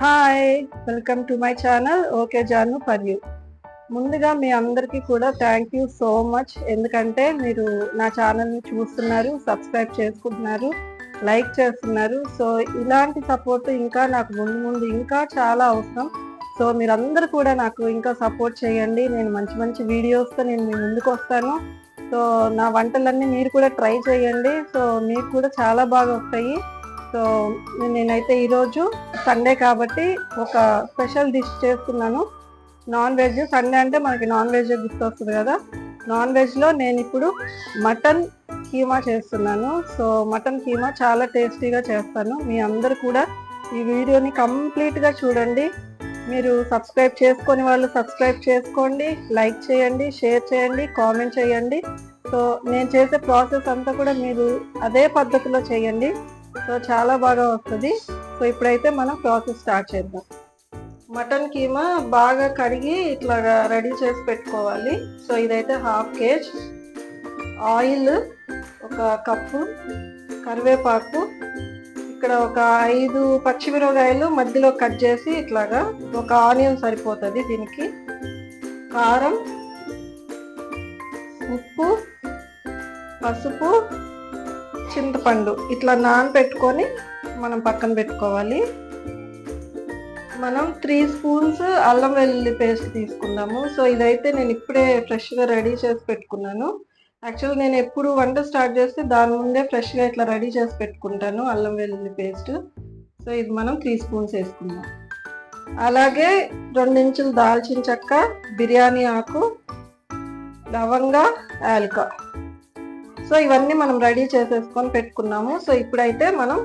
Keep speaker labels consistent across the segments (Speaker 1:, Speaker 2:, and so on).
Speaker 1: Hi welcome to my channel okay Janu for you ముందుగా మీ అందరికీ కూడా థ్యాంక్ యూ సో మచ్ ఎందుకంటే మీరు నా ఛానల్ని చూస్తున్నారు సబ్స్క్రైబ్ చేసుకుంటున్నారు లైక్ చేస్తున్నారు. సో ఇలాంటి సపోర్ట్ ఇంకా నాకు ముందు ముందు ఇంకా చాలా అవసరం. సో మీరందరూ కూడా నాకు ఇంకా సపోర్ట్ చేయండి. నేను మంచి మంచి వీడియోస్తో నేను మీ ముందుకు వస్తాను. సో నా వంటలన్నీ మీరు కూడా ట్రై చేయండి. సో మీకు కూడా చాలా బాగా వస్తాయి. సో నేనైతే ఈరోజు సండే కాబట్టి ఒక స్పెషల్ డిష్ చేస్తున్నాను. నాన్ వెజ్ సండే అంటే మనకి నాన్ వెజ్ గుర్తొస్తుంది కదా. నాన్ వెజ్లో నేను ఇప్పుడు మటన్ కీమా చేస్తున్నాను. సో మటన్ కీమా చాలా టేస్టీగా చేస్తాను. మీ అందరు కూడా ఈ వీడియోని కంప్లీట్గా చూడండి. మీరు సబ్స్క్రైబ్ చేసుకొని వాళ్ళు సబ్స్క్రైబ్ చేసుకోండి. లైక్ చేయండి షేర్ చేయండి కామెంట్ చేయండి. సో నేను చేసే ప్రాసెస్ అంతా కూడా మీరు అదే పద్ధతిలో చేయండి. సో చాలా బాగా వస్తుంది. సో ఇప్పుడైతే మనం ప్రాసెస్ స్టార్ట్ చేద్దాం. మటన్ కీమా బాగా కడిగి ఇట్లా రెడీ చేసి పెట్టుకోవాలి. సో ఇదైతే హాఫ్ కేజ్. ఆయిల్ ఒక కప్పు కరివేపాకు ఇక్కడ ఒక ఐదు పచ్చిమిరపకాయలు మధ్యలో కట్ చేసి ఇట్లాగా ఒక ఆనియన్ సరిపోతుంది దీనికి. కారం ఉప్పు పసుపు చింతపండు ఇట్లా నానబెట్టుకొని మనం పక్కన పెట్టుకోవాలి. మనం త్రీ స్పూన్స్ అల్లం వెల్లుల్లి పేస్ట్ తీసుకుందాము. సో ఇదైతే నేను ఇప్పుడే ఫ్రెష్గా రెడీ చేసి పెట్టుకున్నాను. యాక్చువల్ నేను ఎప్పుడు వంట స్టార్ట్ చేస్తే దాని ముందే ఫ్రెష్గా ఇట్లా రెడీ చేసి పెట్టుకుంటాను అల్లం వెల్లుల్లి పేస్ట్. సో ఇది మనం త్రీ స్పూన్స్ వేసుకుందాం. అలాగే రెండించులు దాల్చిన చెక్క బిర్యానీ ఆకు లవంగా యాలక. సో ఇవన్నీ మనం రెడీ చేసేసుకొని పెట్టుకున్నాము. సో ఇప్పుడైతే మనం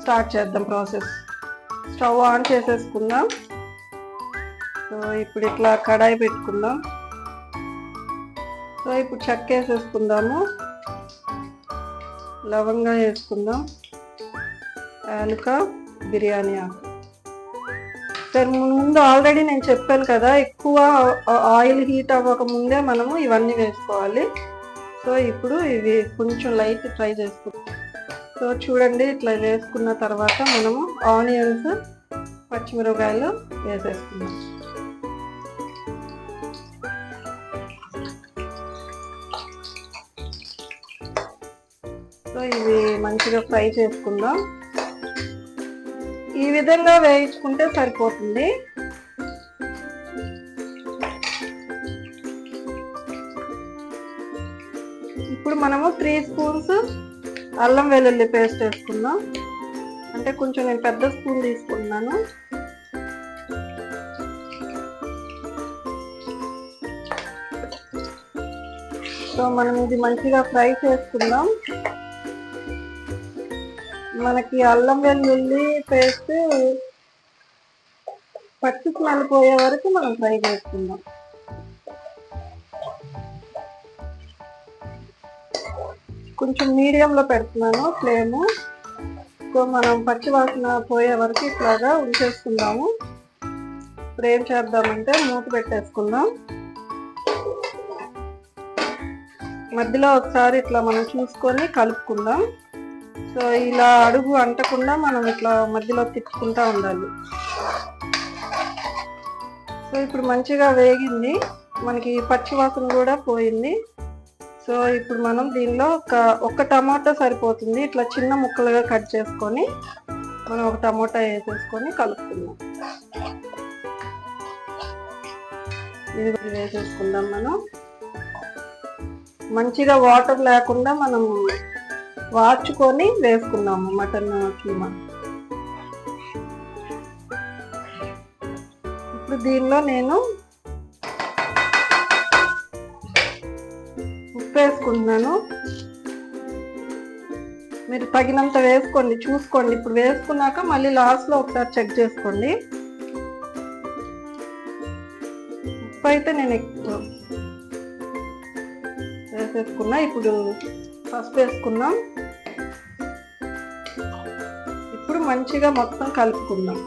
Speaker 1: స్టార్ట్ చేద్దాం ప్రాసెస్. స్టవ్ ఆన్ చేసేసుకుందాం. సో ఇప్పుడు ఇట్లా కడాయి పెట్టుకుందాం. సో ఇప్పుడు చెక్క వేసేసుకుందాము. లవంగా వేసుకుందాం. యాలక బిర్యానీ ఆకు. సరే ముందు ఆల్రెడీ నేను చెప్పాను కదా ఎక్కువ ఆయిల్ హీట్ అవ్వక ముందే మనము ఇవన్నీ వేసుకోవాలి. సో ఇప్పుడు ఇవి కొంచెం లైట్ ఫ్రై చేసుకుంటాం సో చూడండి ఇట్లా వేసుకున్న తర్వాత మనము ఆనియన్స్ పచ్చిమిరపకాయలు వేసేసుకుందాం. సో ఇవి మంచిగా ఫ్రై చేసుకుందాం. ఈ విధంగా వేయించుకుంటే సరిపోతుంది. ఇప్పుడు మనము త్రీ స్పూన్స్ అల్లం వెల్లుల్లి పేస్ట్ వేసుకుందాం. అంటే కొంచెం నేను పెద్ద స్పూన్ తీసుకున్నాను సో మనం ఇది మంచిగా ఫ్రై చేసుకుందాం. మనకి అల్లం వెల్లుల్లి పేస్ట్ పచ్చి స్మెల్ పోయే వరకు మనం ఫ్రై చేసుకుందాం. కొంచెం మీడియంలో పెడుతున్నాను ఫ్లేమ్. సో మనం పచ్చి వాసన పోయే వరకు ఇట్లాగా ఉంచేసుకుందాము. ఇప్పుడు ఏం చేద్దామంటే మూత పెట్టేసుకుందాం. మధ్యలో ఒకసారి ఇట్లా మనం చూసుకొని కలుపుకుందాం. సో ఇలా అడుగు అంటకుండా మనం ఇట్లా మధ్యలో తిప్పుకుంటా ఉండాలి. సో ఇప్పుడు మంచిగా వేగింది. మనకి పచ్చి వాసన కూడా పోయింది. సో ఇప్పుడు మనం దీనిలో ఒక ఒక టమాటా సరిపోతుంది. ఇట్లా చిన్న ముక్కలుగా కట్ చేసుకొని మనం ఒక టమాటా వేసేసుకొని కలుపుకుందాం. ఇది కూడా వేసేసుకుందాం మనం. మంచిగా వాటర్ లేకుండా మనం వాచుకొని వేసుకున్నాము మటన్ కీమా. ఇప్పుడు దీనిలో నేను వేసుకుంటున్నాను. మీరు తగినంత వేసుకోండి చూసుకోండి. ఇప్పుడు వేసుకున్నాక మళ్ళీ లాస్ట్లో ఒకసారి చెక్ చేసుకోండి. ఉప్పు అయితే నేను ఎక్కువ వేసేసుకున్నా. ఇప్పుడు పసుపు వేసుకున్నాం ఇప్పుడు మంచిగా మొత్తం కలుపుకుందాం.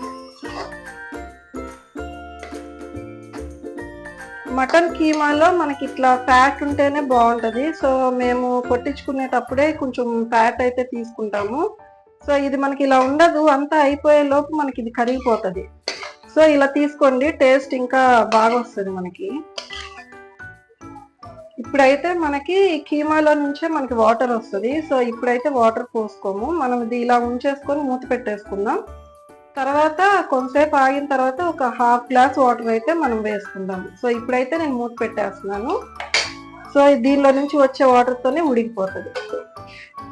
Speaker 1: మటన్ కీమాలో మనకి ఇట్లా ఫ్యాట్ ఉంటేనే బాగుంటుంది. సో మేము కొట్టించుకునేటప్పుడే కొంచెం ఫ్యాట్ అయితే తీసుకుంటాము. సో ఇది మనకి ఇలా ఉండదు. అంతా అయిపోయే లోపు మనకి ఇది కరిగిపోతుంది. సో ఇలా తీసుకోండి. టేస్ట్ ఇంకా బాగా వస్తుంది మనకి. ఇప్పుడైతే మనకి కీమాలో నుంచే మనకి వాటర్ వస్తుంది. సో ఇప్పుడైతే వాటర్ పోసుకోము. మనం ఇది ఇలా ఉంచేసుకొని మూత పెట్టేసుకుందాం. తర్వాత కొంతసేపు ఆగిన తర్వాత ఒక హాఫ్ గ్లాస్ వాటర్ అయితే మనం వేసుకుందాం. సో ఇప్పుడైతే నేను మూత పెట్టేస్తున్నాను. సో దీనిలో నుంచి వచ్చే వాటర్తోనే ఉడికిపోతుంది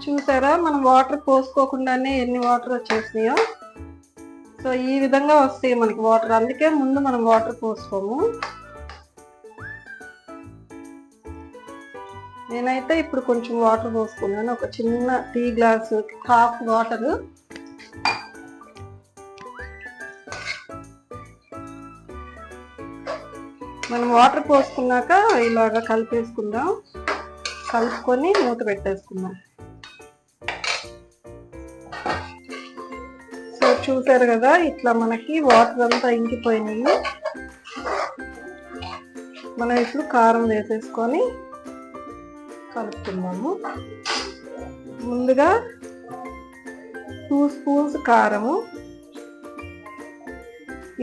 Speaker 1: చూసారా? మనం వాటర్ పోసుకోకుండానే ఎన్ని వాటర్ వచ్చేసినాయో. సో ఈ విధంగా వస్తాయి మనకి వాటర్. అందుకే ముందు మనం వాటర్ పోసుకోము. నేనైతే ఇప్పుడు కొంచెం వాటర్ పోసుకున్నాను. ఒక చిన్న టీ గ్లాసు హాఫ్ వాటర్. మనం వాటర్ పోసుకున్నాక ఇలాగా కలిపేసుకుందాం. కలుపుకొని మూత పెట్టేసుకుందాం. సో చూసారు కదా ఇట్లా మనకి వాటర్ అంతా ఇంకిపోయినాయి. మనం ఇప్పుడు కారం వేసేసుకొని కలుపుతున్నాము ముందుగా టూ స్పూన్స్ కారము.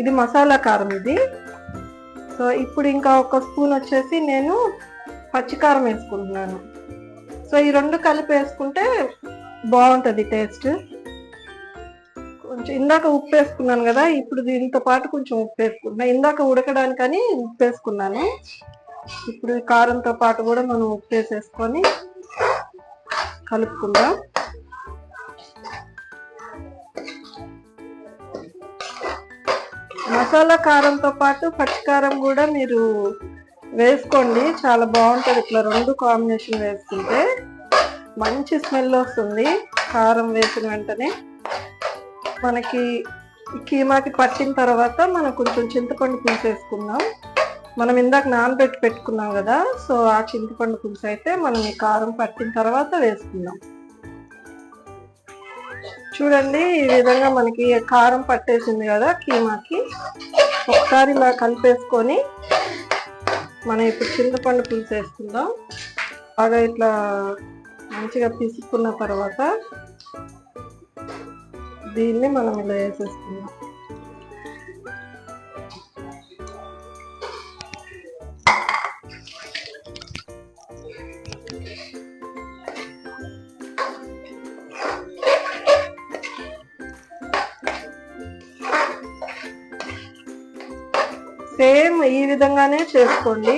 Speaker 1: ఇది మసాలా కారం ఇది. సో ఇప్పుడు ఇంకా ఒక స్పూన్ వచ్చేసి నేను పచ్చికారం వేసుకుంటున్నాను. సో ఈ రెండు కలిపి వేసుకుంటే బాగుంటుంది టేస్ట్. కొంచెం ఇందాక ఉప్పు వేసుకున్నాను కదా ఇప్పుడు దీంతో పాటు కొంచెం ఉప్పు వేసుకుంటున్నాను ఇందాక ఉడకడానికని ఉప్పు వేసుకున్నాను. ఇప్పుడు కారంతో పాటు కూడా మనం ఉప్పు వేసేసుకొని కలుపుకుందాం. మసాలా కారంతో పాటు పచ్చికారం కూడా మీరు వేసుకోండి. చాలా బాగుంటుంది. ఇట్లా రెండు కాంబినేషన్ వేసుకుంటే మంచి స్మెల్ వస్తుంది. కారం వేసిన వెంటనే మనకి కీమాకి పట్టిన తర్వాత మనం కొంచెం చింతపండు పులుసు వేసుకుందాం. మనం ఇందాక నానబెట్టి పెట్టుకున్నాం కదా సో ఆ చింతపండు పులుసు అయితే మనం ఈ కారం పట్టిన తర్వాత వేసుకుందాం. చూడండి ఈ విధంగా మనకి కారం పట్టేసింది కదా కీమాకి. ఒకసారి ఇలా కలిపేసుకొని మనం ఇప్పుడు చింతపండు పులుసు వేసుకుందాం. బాగా ఇట్లా మంచిగా పిసుకున్న తర్వాత దీన్ని మనం ఇలా వేసేసుకుందాం. విధంగానే చేసుకోండి.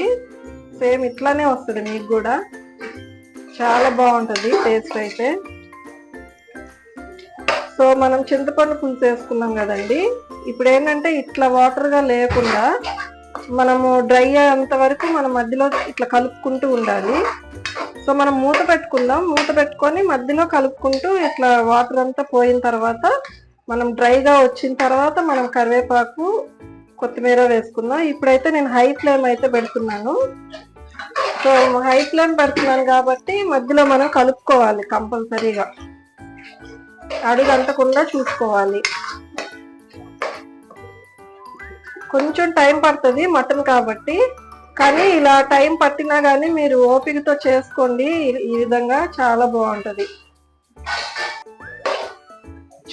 Speaker 1: సేమ్ ఇట్లానే వస్తుంది మీకు కూడా. చాలా బాగుంటుంది టేస్ట్ అయితే. సో మనం చింతపండు పులుసు వేసుకున్నాం కదండి. ఇప్పుడు ఏంటంటే ఇట్లా వాటర్గా లేకుండా మనము డ్రై అయ్యేంత వరకు మనం మధ్యలో ఇట్లా కలుపుకుంటూ ఉండాలి. సో మనం మూత పెట్టుకుందాం. మూత పెట్టుకొని మధ్యలో కలుపుకుంటూ ఇట్లా వాటర్ అంతా పోయిన తర్వాత మనం డ్రైగా వచ్చిన తర్వాత మనం కరివేపాకు కొత్తిమీర వేసుకుందాం ఇప్పుడైతే నేను హై ఫ్లేమ్ అయితే పెడుతున్నాను. సో హై ఫ్లేమ్ పెడుతున్నాను కాబట్టి మధ్యలో మనం కలుపుకోవాలి కంపల్సరీగా. అడుగు అంటకుండా చూసుకోవాలి. కొంచెం టైం పడుతుంది మటన్ కాబట్టి. కానీ ఇలా టైం పట్టినా కానీ మీరు ఓపికతో చేసుకోండి. ఈ విధంగా చాలా బాగుంటుంది.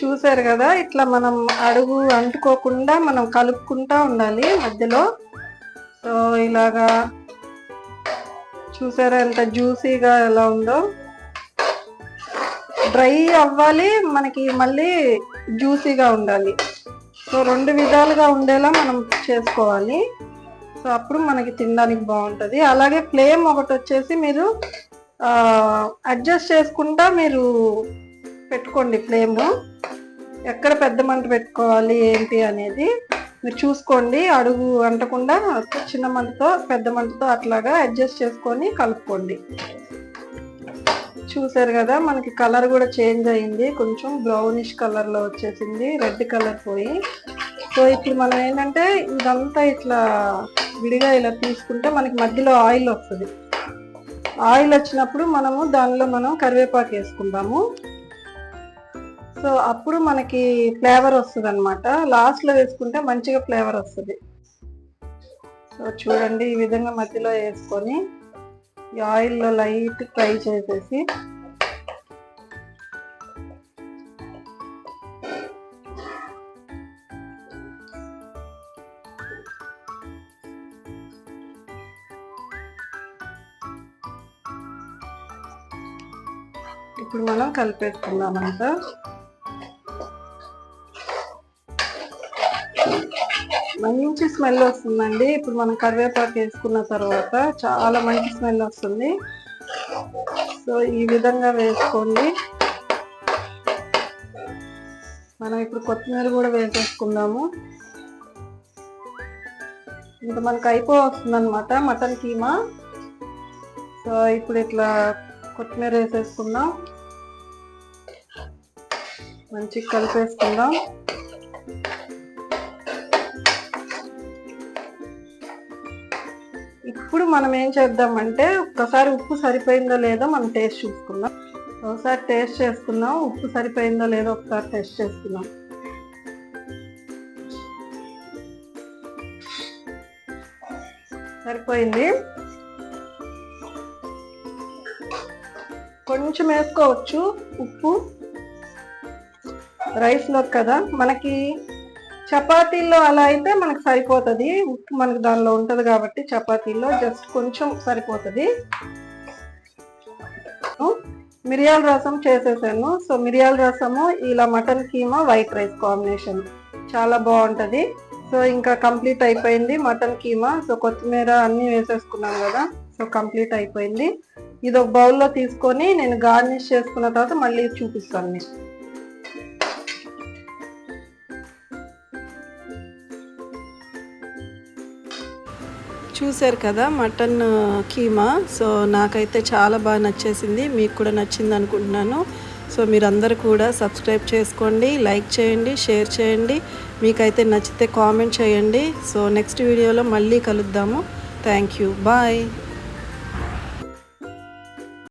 Speaker 1: చూసారు కదా ఇట్లా మనం అడుగు అంటుకోకుండా మనం కలుపుకుంటా ఉండాలి మధ్యలో. సో ఇలాగా చూసారా ఎంత జ్యూసీగా ఎలా ఉందో. డ్రై అవ్వాలి మనకి మళ్ళీ జ్యూసీగా ఉండాలి. సో రెండు విధాలుగా ఉండేలా మనం చేసుకోవాలి. సో అప్పుడు మనకి తినడానికి బాగుంటుంది. అలాగే ఫ్లేమ్ ఒకటి వచ్చేసి మీరు అడ్జస్ట్ చేసుకుంటా మీరు పెట్టుకోండి ఫ్లేమ్. ఎక్కడ పెద్ద మంట పెట్టుకోవాలి ఏంటి అనేది మీరు చూసుకోండి. అడుగు అంటకుండా చిన్న మంటతో పెద్ద మంటతో అట్లాగా అడ్జస్ట్ చేసుకొని కలుపుకోండి. చూసారు కదా మనకి కలర్ కూడా చేంజ్ అయింది. కొంచెం బ్రౌనిష్ కలర్లో వచ్చేసింది. రెడ్ కలర్ పోయి. సో ఇప్పుడు మనం ఏంటంటే ఇదంతా ఇట్లా విడిగా ఇలా తీసుకుంటే మనకి మధ్యలో ఆయిల్ వస్తుంది. ఆయిల్ వచ్చినప్పుడు మనము దానిలో మనం కరివేపాకు వేసుకుందాము. సో అప్పుడు మనకి ఫ్లేవర్ వస్తుంది అనమాట లాస్ట్లో వేసుకుంటే మంచిగా ఫ్లేవర్ వస్తుంది. సో చూడండి ఈ విధంగా మధ్యలో వేసుకొని ఈ ఆయిల్లో లైట్ ఫ్రై చేసేసి ఇప్పుడు మనం కలిపేసుకుందాం అంతా మంచి స్మెల్ వస్తుందండి. ఇప్పుడు మనం కరివేపాకు వేసుకున్న తర్వాత చాలా మంచి స్మెల్ వస్తుంది. సో ఈ విధంగా వేసుకోండి. మనం ఇప్పుడు కొత్తిమీర కూడా వేసేసుకుందాము. ఇంకా మనకు అయిపో వస్తుందన్నమాట మటన్ కీమా. సో ఇప్పుడు ఇట్లా కొత్తిమీర వేసేసుకుందాం. మంచిగా కలిపేసుకుందాం. ఇప్పుడు మనం ఏం చేద్దామంటే ఒక్కసారి ఉప్పు సరిపోయిందో లేదో మనం టేస్ట్ చూసుకుందాం. ఒకసారి టేస్ట్ చేసుకుందాం. ఉప్పు సరిపోయిందో లేదో ఒకసారి టేస్ట్ చేసుకుందాం. సరిపోయింది. కొంచెం వేసుకోవచ్చు ఉప్పు. రైస్లో కదా మనకి చపాతీల్లో అలా అయితే మనకు సరిపోతుంది. ఉప్పు మనకు దానిలో ఉంటుంది కాబట్టి చపాతీల్లో జస్ట్ కొంచెం సరిపోతుంది. మిరియాల రసం చేసేసాను. సో మిరియాల రసము ఇలా mutton keema white rice combination. చాలా బాగుంటుంది. సో ఇంకా కంప్లీట్ అయిపోయింది మటన్ కీమా. సో కొత్తిమీర అన్నీ వేసేసుకున్నాం కదా. సో కంప్లీట్ అయిపోయింది. ఇది ఒక బౌల్లో తీసుకొని నేను గార్నిష్ చేసుకున్న తర్వాత మళ్ళీ చూపిస్తాను మీకు. చూశారు కదా మటన్ కీమా. సో నాకైతే చాలా బాగా నచ్చేసింది. మీకు కూడా నచ్చింది అనుకుంటున్నాను. సో మీరందరూ కూడా సబ్స్క్రైబ్ చేసుకోండి లైక్ చేయండి షేర్ చేయండి. మీకైతే నచ్చితే కామెంట్ చేయండి. సో నెక్స్ట్ వీడియోలో మళ్ళీ కలుద్దాము. Thank you. బాయ్.